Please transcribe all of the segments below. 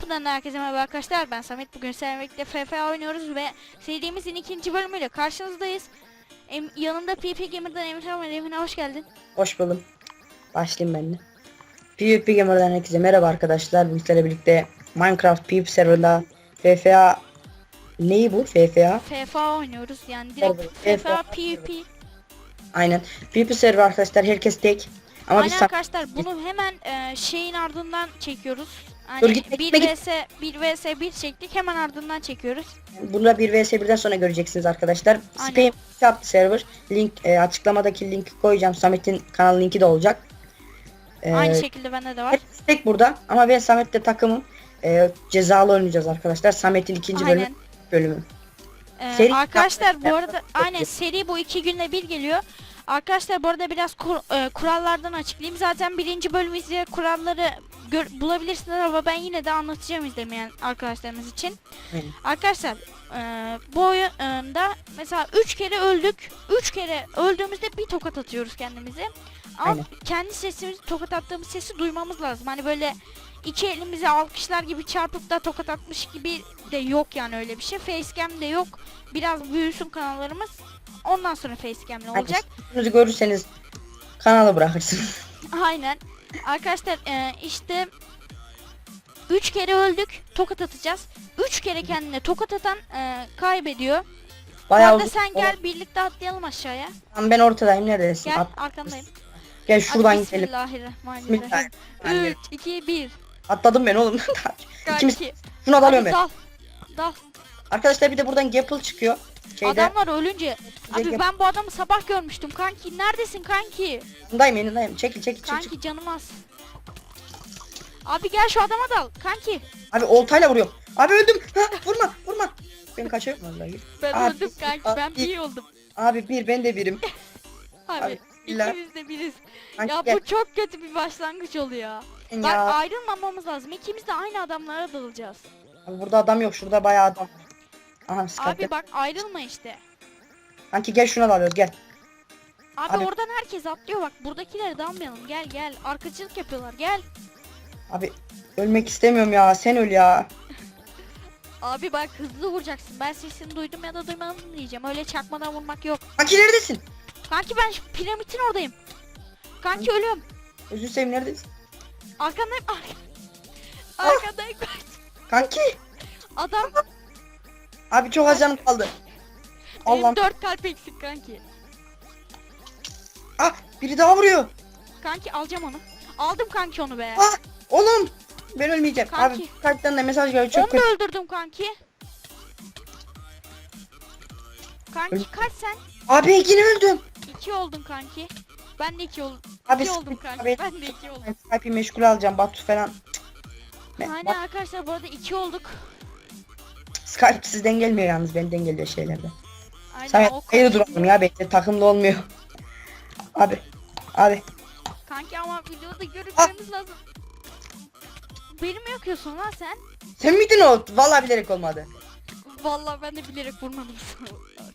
Gameplay'den herkese merhaba arkadaşlar. Ben Samet. Bugün birlikte FFA oynuyoruz ve serimizin ikinci bölümüyle karşınızdayız. Em, yanımda PP Gamer'dan Emirhan var. Emirhan hoş geldin. Hoş buldum. Başlayayım ben de. PvP Gamer'dan herkese merhaba arkadaşlar. Bu sizlerle birlikte Minecraft PvP serverda FFA neyi bu? FFA? FFA oynuyoruz yani direkt FFA FFA. PvP. Aynen. PvP server arkadaşlar herkes tek. Ama biz Aynen sa- arkadaşlar bunu hemen e, şeyin ardından çekiyoruz. Dur, Hani gitme, 1 gitme, git. vs 1 vs 1 çektik hemen ardından çekiyoruz. bunu 1 vs 1'den sonra göreceksiniz arkadaşlar. Aynen. Spam yaptı server. Link e, açıklamadaki linki koyacağım. Samet'in kanal linki de olacak. E, Aynı şekilde bende de var. Tek burada ama ben Samet'le takımım. E, cezalı oynayacağız arkadaşlar. Samet'in ikinci bölümü. Aynen. bölümü. Ee, Seri- arkadaşlar bu arada aynen seri bu iki günde bir geliyor. Arkadaşlar bu arada biraz kur- e, kurallardan açıklayayım. Zaten birinci bölüm izleyerek kuralları gör- bulabilirsiniz ama ben yine de anlatacağım izlemeyen arkadaşlarımız için. Aynen. Arkadaşlar e, bu oyunda mesela 3 kere öldük. 3 kere öldüğümüzde bir tokat atıyoruz kendimize. Ama Aynen. kendi sesimizi tokat attığımız sesi duymamız lazım. Hani böyle iki elimizi alkışlar gibi çarpıp da tokat atmış gibi de yok yani öyle bir şey. Facecam de yok. Biraz büyüsün kanallarımız. Ondan sonra facecam'le olacak. Yüzünüzü görürseniz kanalı bırakırsınız. Aynen. Arkadaşlar e, işte 3 kere öldük. Tokat atacağız. 3 kere kendine tokat atan e, kaybediyor. Bayağı Arda sen gel birlikte atlayalım aşağıya. Tamam, ben ortadayım neredesin? Gel At- arkandayım. Gel şuradan Hadi gidelim. Bismillahirrahmanirrahim. Bismillahirrahmanirrahim. 3, 2, 1. Atladım ben oğlum. İkimiz şuna dalıyorum ben. dal. Dal. Arkadaşlar bir de buradan Gapple çıkıyor. Şeyde Adamlar ölünce. Abi ben bu adamı sabah görmüştüm kanki. Neredesin kanki? yanındayım yanındayım. Çekil çekil çekil. Kanki canım az. Abi gel şu adama dal. Kanki. Abi oltayla vuruyorum. Abi öldüm. Ha, vurma vurma. Ben kaçıyorum vallahi. Ben Abi, öldüm kanki. abi. Ben bir oldum. Abi bir ben de birim. Abi, Abi, ikimiz de biriz. Kanki Ya gel. bu çok kötü bir başlangıç oluyor. Sen Bak ya. ayrılmamamız lazım. İkimiz de aynı adamlara dalacağız. Abi burada adam yok. Şurada bayağı adam. var. Aha. Abi bak ayrılma işte. Kanki gel şuna dalıyoruz gel. Abi, Abi- oradan herkes atlıyor bak. Buradakileri dalmayalım. Gel gel. Arkacılık yapıyorlar. Gel. Abi ölmek istemiyorum ya. Sen öl ya. Abi bak hızlı vuracaksın. Ben sesini duydum ya da duymadım diyeceğim. Öyle çakmadan vurmak yok. Kanki neredesin? Kanki ben şu piramidin oradayım. Kanki ölüyorum. Özür seveyim neredesin? Arkandayım. Ar Arkandayım. Kanki. Adam Abi çok az canım kaldı. benim Allah'ım. 4 kalp eksik kanki. Ah biri daha vuruyor. Kanki alacağım onu. Aldım kanki onu be. Ah oğlum. Ben ölmeyeceğim. Kanki. Abi kalpten de mesaj. Onu Çok da kötü. öldürdüm kanki. Kanki kaç sen? Abi yine öldüm. 2 oldun kanki. Ben de 2 oldum. Abi 2 oldum sıkıntı kanki. abi. Ben de 2 oldum. Skype'i meşgul alacağım. Batu falan. Ben, Aynen arkadaşlar bu arada 2 olduk. Skype sizden gelmiyor yalnız. Benden geliyor şeylerde. Aynen Samet o kanki. duralım ya. Bekle takımlı olmuyor. Abi. Abi. Kanki ama videoda Ah! görüşmemiz lazım. Beni mi yakıyorsun lan sen? Sen miydin o? Vallahi bilerek olmadı. Vallahi ben de bilerek vurmadım.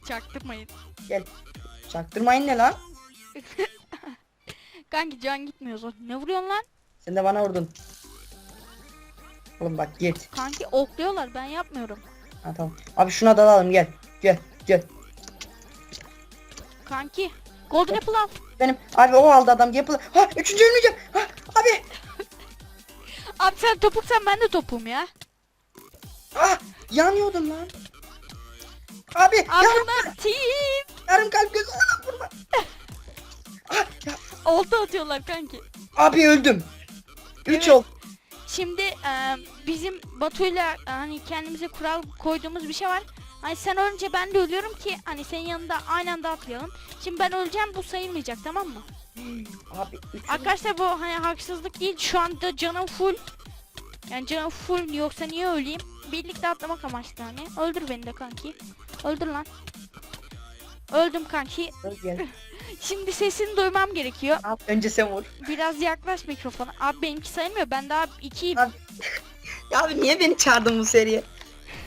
Çaktırmayın. Çaktırmayın ne lan? Kanki can gitmiyor zaten. Ne vuruyorsun lan? Sen de bana vurdun. Oğlum bak git. Kanki okluyorlar ben yapmıyorum. Ha tamam. Abi şuna dalalım gel. Gel. Gel. Kanki. Golden Apple al. Benim abi o aldı adam yapılı. Ha üçüncü ölmeyeceğim. Ha abi. Abi sen topuksan ben de topum ya. Ah yanıyordum lan. Abi yarım, Arkamdan team. yarım kalp göz. Ah, vurma. Ah, ya, Olta atıyorlar kanki. abi öldüm. Üç Evet. oldu. Şimdi e, bizim Batu'yla e, hani kendimize kural koyduğumuz bir şey var. Hani sen ölünce ben de ölüyorum ki hani senin yanında aynı anda atlayalım. Şimdi ben öleceğim bu sayılmayacak tamam mı? Abi Arkadaşlar bu hani haksızlık değil. Şu anda canım full. Yani canım full yoksa niye öleyim? Birlikte atlamak amaçlı hani. Öldür beni de kanki. Öldür lan. Öldüm kanki. öl gel. Şimdi sesini duymam gerekiyor. Abi, önce sen vur. Biraz yaklaş mikrofona. Abi benimki sayılmıyor. Ben daha ikiyim. Abi, Ya abi niye beni çağırdın bu seriye?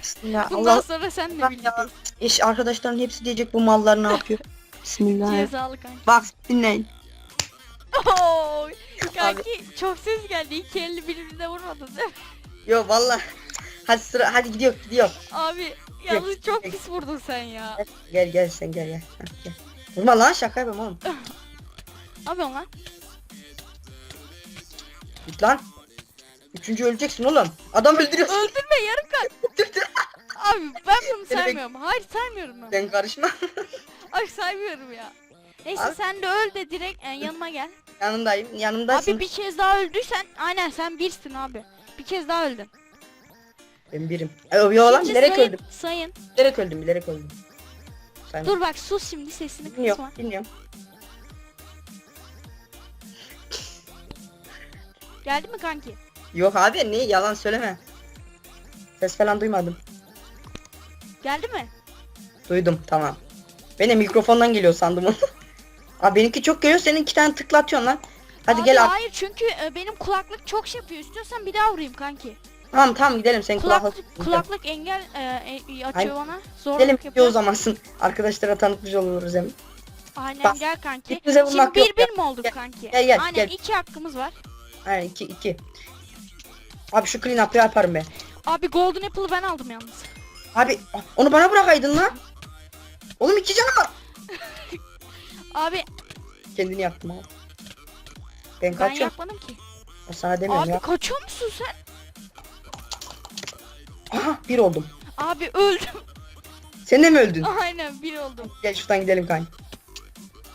Bismillah. Bundan Allah sonra senle Allah birlikte. İş arkadaşların hepsi diyecek bu mallar ne yapıyor? Bismillah. Cezalı kanki. Bak dinleyin. Oo, kanki çok ses geldi. İki elli birbirine vurmadın değil mi? Yo valla. Hadi sıra hadi gidiyor gidiyor. Abi yalnız çok pis vurdun sen ya. Gel gel, sen gel gel. Gel. Vurma lan şaka yapıyorum oğlum. Abi lan. Git lan. Üçüncü öleceksin oğlum. Adam öldürüyorsun. Öldürme yarım kalp. Abi ben bunu Seni bek- saymıyorum. Hayır saymıyorum ben. Sen karışma. Ay saymıyorum ya. Neyse Abi- sen de öl de direkt e, yanıma gel. Yanındayım. Yanımdasın. Abi bir kez daha öldüysen aynen sen birsin abi. Bir kez daha öldün. Ben birim. Yo, yo lan Şimdi bilerek sayın, öldüm. Sayın. Bilerek öldüm bilerek öldüm. Sayma. Dur bak sus şimdi sesini kısma. Dinliyorum dinliyorum. Geldi mi kanki? Yok abi ne yalan söyleme. Ses falan duymadım. Geldi mi? Duydum tamam. Benim mikrofondan geliyor sandım onu. Abi benimki çok geliyor senin iki tane tıklatıyorsun lan. Hadi Abi gel abi. Hayır çünkü e, benim kulaklık çok şey yapıyor. İstiyorsan bir daha vurayım kanki. Tamam tamam gidelim sen kulaklık. Kulaklık, kulaklık engel e, e, açıyor Hayır. bana. Gidelim Zorluk video yapıyor. o zamansın. Arkadaşlara tanıtmış oluruz hem. Aynen Bak, gel kanki. birbirimize Şimdi vurmak bir yok bir mi olduk Gel, kanki? gel, gel, Aynen gel. iki hakkımız var. Aynen iki iki. Abi şu clean up'ı yaparım ben. Abi golden apple'ı ben aldım yalnız. Abi onu bana bırakaydın lan. Oğlum iki canım var. Abi Kendini yaktım abi. Ben ben kaçıyorum. yapmadım ki. Sana demiyorum Abi ya. kaçıyor musun sen? Aha bir oldum. Abi öldüm. Sen de mi öldün? Aynen bir oldum. Gel şuradan gidelim kanka.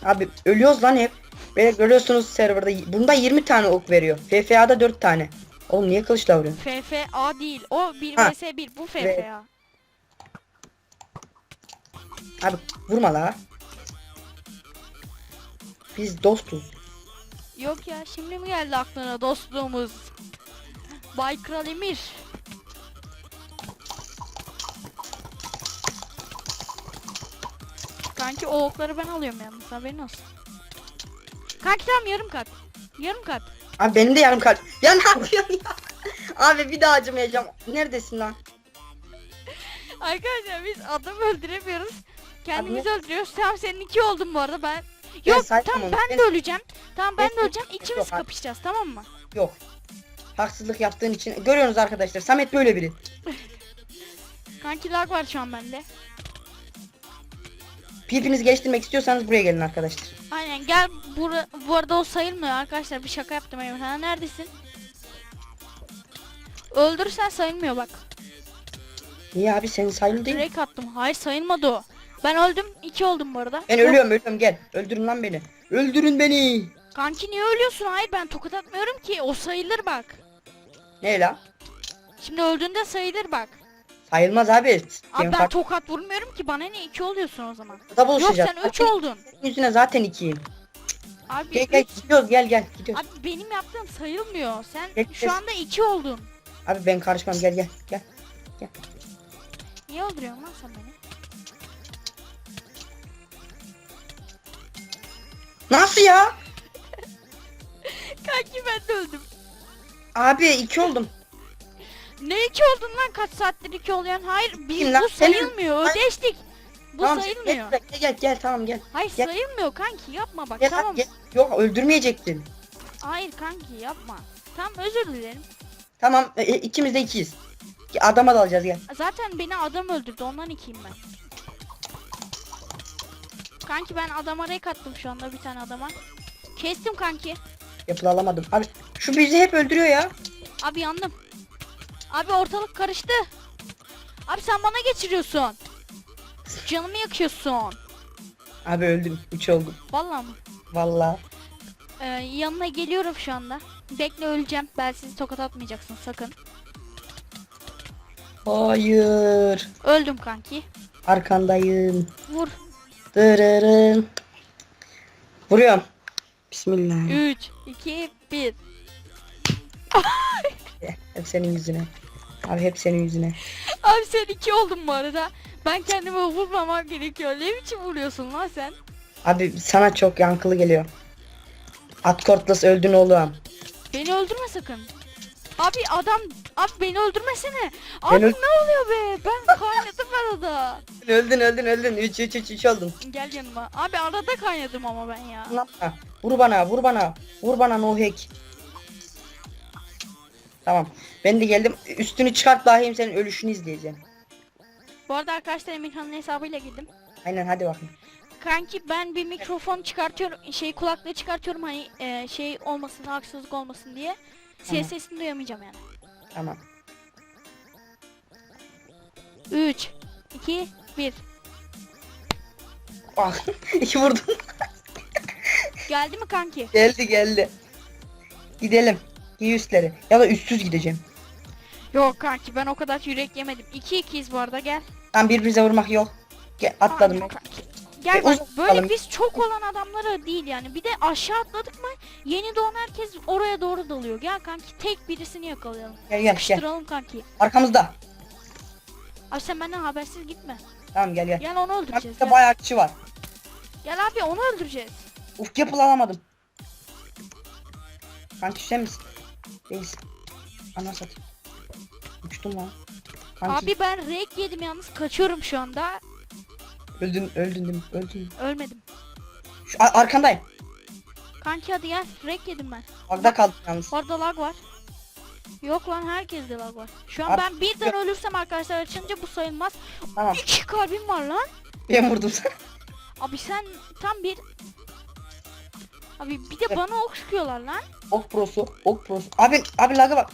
Abi ölüyoruz lan hep. Böyle görüyorsunuz serverda. Bunda 20 tane ok veriyor. FFA'da 4 tane. Oğlum niye kılıçla vuruyorsun? FFA değil. O 1 Ha. vs 1. Bu Ve- FFA. Abi vurma la. Biz dostuz. Yok ya şimdi mi geldi aklına dostluğumuz? Bay Kral Emir. Kanki o okları ben alıyorum yalnız haberin olsun. Kanki tamam yarım kat. Yarım kat. Abi benim de yarım kalp. Ya ne yapıyorsun ya? Abi bir daha acımayacağım. Neredesin lan? Arkadaşlar biz adam öldüremiyoruz. Kendimizi öldürüyoruz. Tamam senin iki oldun bu arada ben. Yok saymam tamam onu. ben Ben- de öleceğim. Tamam ben de Ben- öleceğim. İkimiz Yok abi. kapışacağız tamam mı? Yok. Haksızlık yaptığın için. Görüyorsunuz arkadaşlar. Samet böyle biri. Kanki lag var şu an bende. Pipinizi geliştirmek istiyorsanız buraya gelin arkadaşlar. Aynen gel bura, bu arada o sayılmıyor arkadaşlar bir şaka yaptım. Ha neredesin? Öldürürsen sayılmıyor bak. Niye abi senin sayılı değil? Direkt attım. Hayır sayılmadı o. Ben öldüm. iki oldum bu arada. Ben Yok, ölüyorum ölüyorum gel. Öldürün lan beni. Öldürün beni. Kanki niye ölüyorsun? Hayır ben tokat atmıyorum ki. O sayılır bak. Ne la? Şimdi öldüğünde sayılır bak. Sayılmaz abi. Abi Ben tokat vurmuyorum ki. Bana ne iki oluyorsun o zaman. da Yok sen üç Abi, oldun. Yüzüne zaten ikiyim. Abi Gel gel üç. gidiyoruz gel gel gidiyoruz. Abi benim yaptığım sayılmıyor. Sen Gel, şu gel. anda iki oldun. Abi ben karışmam gel gel gel. Niye öldürüyorsun lan sen beni? Nasıl ya? Kanki ben de öldüm. Abi iki oldum. Ne iki oldun lan kaç saattir iki oluyorsun? Hayır lan? bu Senin- sayılmıyor. Hayır. Ödeştik. Bu tamam, sayılmıyor. Gel, gel gel gel tamam gel. Hayır Gel. sayılmıyor kanki yapma bak Gel, tamam. gel. Yok öldürmeyecektin. Hayır kanki yapma. Tamam özür dilerim. Tamam e, e, ikimiz de ikiyiz. Adama da alacağız gel. Zaten beni adam öldürdü ondan ikiyim ben. Kanki ben adama rek attım şu anda bir tane adama. Kestim kanki. Yapılı alamadım. Abi şu bizi hep öldürüyor ya. Abi yandım. Abi ortalık karıştı. Abi sen bana geçiriyorsun. Canımı yakıyorsun. Abi öldüm. Üç oldum. Vallahi mı? Vallahi. Ee, yanına geliyorum şu anda. Bekle öleceğim. Ben sizi tokat atmayacaksın sakın. Hayır. Öldüm kanki. Arkandayım. Vur. Dırırın. Vuruyorum. Bismillah. 3, 2, 1. Hep senin yüzüne. Abi hep senin yüzüne. Abi sen 2 oldun bu arada. Ben kendime vurmamam gerekiyor. Ne biçim vuruyorsun lan sen? Abi sana çok yankılı geliyor. At Kortlas öldün oğlum. Beni öldürme sakın. Abi adam abi beni öldürmesene. Abi öl- ne oluyor be? Ben kaynadım arada. Öldün öldün öldün. 3 3 3 3 oldun. Gel yanıma. Abi arada kaynadım ama ben ya. Vur bana vur bana. Vur bana no hack. Tamam. Ben de geldim. Üstünü çıkart bakayım senin ölüşünü izleyeceğim. Bu arada arkadaşlar Emirhan'ın hesabıyla girdim. Aynen hadi bakayım. Kanki ben bir mikrofon çıkartıyorum, şey kulaklığı çıkartıyorum hani e, şey olmasın, haksızlık olmasın diye. Tamam. Ses sesini duyamayacağım yani. Tamam. 3 2 1 Bak. İki vurdum. Geldi mi kanki? geldi geldi. Gidelim. Giy üstleri. Ya da üstsüz gideceğim. Yok kanki ben o kadar yürek yemedim. 2 2'yiz bu arada gel. Tam birbirimize vurmak yok. Gel, atladım kanki. Gel E, bak böyle bakalım. biz çok olan adamlara değil yani. Bir de aşağı atladık mı yeni doğan herkes oraya doğru dalıyor. Gel kanki tek birisini yakalayalım. Gel gel gel. Sıkıştıralım kanki. Arkamızda. Abi sen benden habersiz gitme. Tamam gel gel. Gel onu öldüreceğiz. Gel, bayağı kişi var. gel abi onu öldüreceğiz. Uf yapıl alamadım. Kanki sen misin? Değilsin. Ana satayım. Uçtum lan. Kanki Abi ben rek yedim yalnız kaçıyorum şu anda. öldün öldün değil mi? Öldün. Ölmedim. Şu ar- arkandayım. Kanki hadi gel rek yedim ben. Orada kaldım yalnız. Orada lag var. Yok lan herkeste lag var. Şu an Abi- ben birden ölürsem arkadaşlar açınca bu sayılmaz. Tamam. İki kalbim var lan. Ben vurdum sana. Abi sen tam bir... Abi bir de bana ok sıkıyorlar lan. Ok prosu. Ok prosu. Abi abi laga bak.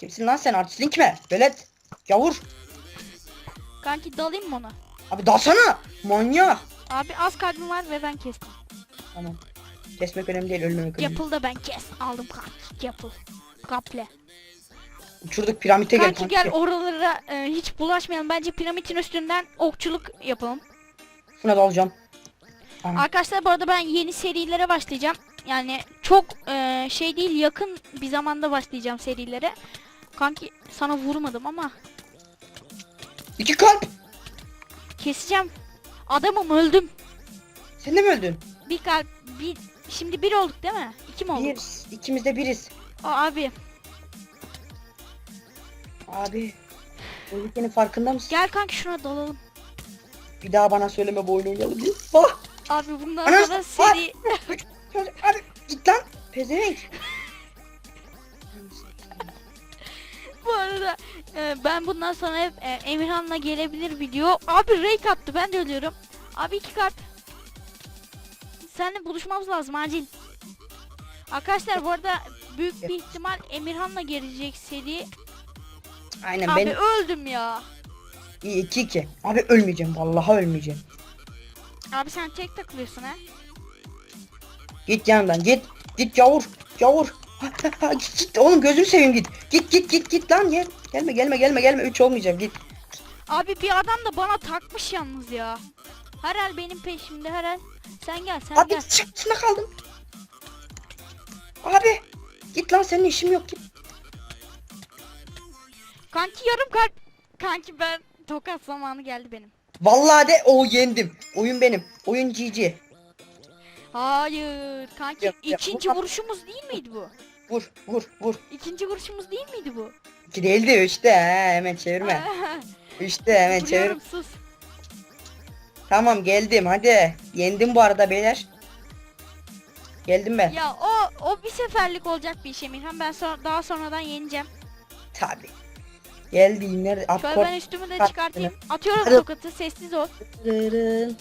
Kimsin lan sen artistlik mi? Velet. Yavur. Kanki dalayım mı ona? Abi dalsana. Manyak. Abi az kalbim var ve ben kestim. Tamam. Kesmek önemli değil ölmemek önemli. Yapıl da ben kes. Aldım kanki. Yapıl. Kaple. Uçurduk piramite gel Kanki kanki. gel oralara e, hiç bulaşmayalım. Bence piramidin üstünden okçuluk yapalım. Şuna da alacağım. Tamam. Arkadaşlar bu arada ben yeni serilere başlayacağım. Yani çok e, şey değil yakın bir zamanda başlayacağım serilere. Kanki sana vurmadım ama İki kalp. keseceğim. Adamım öldüm. Sen de mi öldün? Bir kalp bir şimdi bir olduk değil mi? İki mi olduk? Bir. İkimiz de biriz. Aa, abi Abi. Ülkenin farkında mısın? gel kanki şuna dalalım. Bir daha bana söyleme bu oyunu oynayalım diye. Ah. Abi bundan Ana- sonra seri Şöyle, Abi git lan. Pezevenk. bu arada e, ben bundan sonra hep e, Emirhan'la gelebilir video. Abi rake attı ben de ölüyorum. Abi iki kalp. Seninle buluşmamız lazım acil. Arkadaşlar bu arada büyük bir ihtimal Emirhan'la gelecek seri. Aynen Abi ben öldüm ya. İyi 2 2. Abi ölmeyeceğim vallahi ölmeyeceğim. Abi sen tek takılıyorsun ha. Git yanımdan git. Git ha, ha, git, git oğlum gözünü seveyim git. Git git git git lan gel. Gelme gelme gelme gelme 3 olmayacak git. Abi bir adam da bana takmış yalnız ya. Herhal benim peşimde herhal. Sen gel sen Abi gel. çıktısında kaldım. Abi git lan senin işim yok git. Kanki yarım kalp. Kanki ben tokat zamanı geldi benim. Vallahi de o yendim. Oyun benim. Oyun GG. Hayır. Kanki Yap, yap. ikinci Vur. vuruşumuz değil miydi bu? Vur vur vur. İkinci vuruşumuz değil miydi bu? İki değildi işte he, hemen çevirme. İşte hemen çevir. Vuruyorum sus. Tamam geldim hadi. Yendim bu arada beyler. Geldim ben. Ya o o bir seferlik olacak bir şey Mirhan. Ben sonra, daha sonradan yeneceğim. Tabi. Geldi nerede? Şöyle ben üstümü de çıkartayım. Atıyorum Hadi. tokatı sessiz ol. Tırın.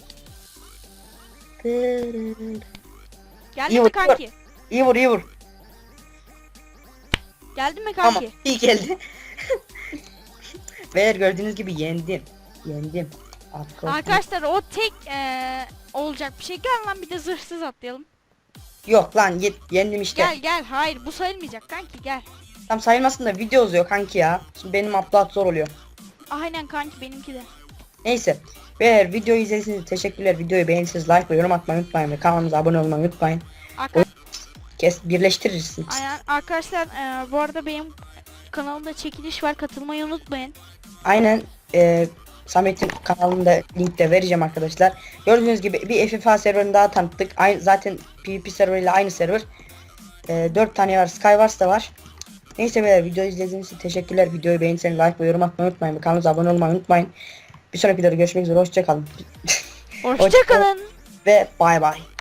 Geldi İyi mi vur, kanki? İyi vur iyi vur. Geldi mi Tamam kanki? iyi geldi. Beyler gördüğünüz gibi yendim. Yendim. At korkma. Arkadaşlar o tek eee, olacak bir şey. Gel lan bir de zırhsız atlayalım. Yok lan git yendim işte. Gel gel. Hayır bu sayılmayacak kanki gel. Tam sayılmasın da video uzuyor kanki ya. Şimdi benim upload zor oluyor. Aynen kanki benimki de. Neyse. Beyler videoyu izlediğiniz için teşekkürler. Videoyu beğenirseniz like ve yorum atmayı unutmayın ve kanalımıza abone olmayı unutmayın. Arka- Kes birleştirirsiniz. Aynen. Arkadaşlar eee, bu arada benim kanalımda çekiliş var. Katılmayı unutmayın. Aynen e, Samet'in kanalında linkte vereceğim arkadaşlar. Gördüğünüz gibi bir FFA serverını daha tanıttık. Aynı, zaten PvP server ile aynı server. E, 4 tane var. Skywars da var. Neyse beyler videoyu izlediğiniz için teşekkürler. Videoyu beğenirseniz like ve yorum atmayı unutmayın. Kanalımıza abone olmayı unutmayın. Bir sonraki videoda görüşmek üzere. Hoşçakalın. Hoşçakalın. ve bay bay.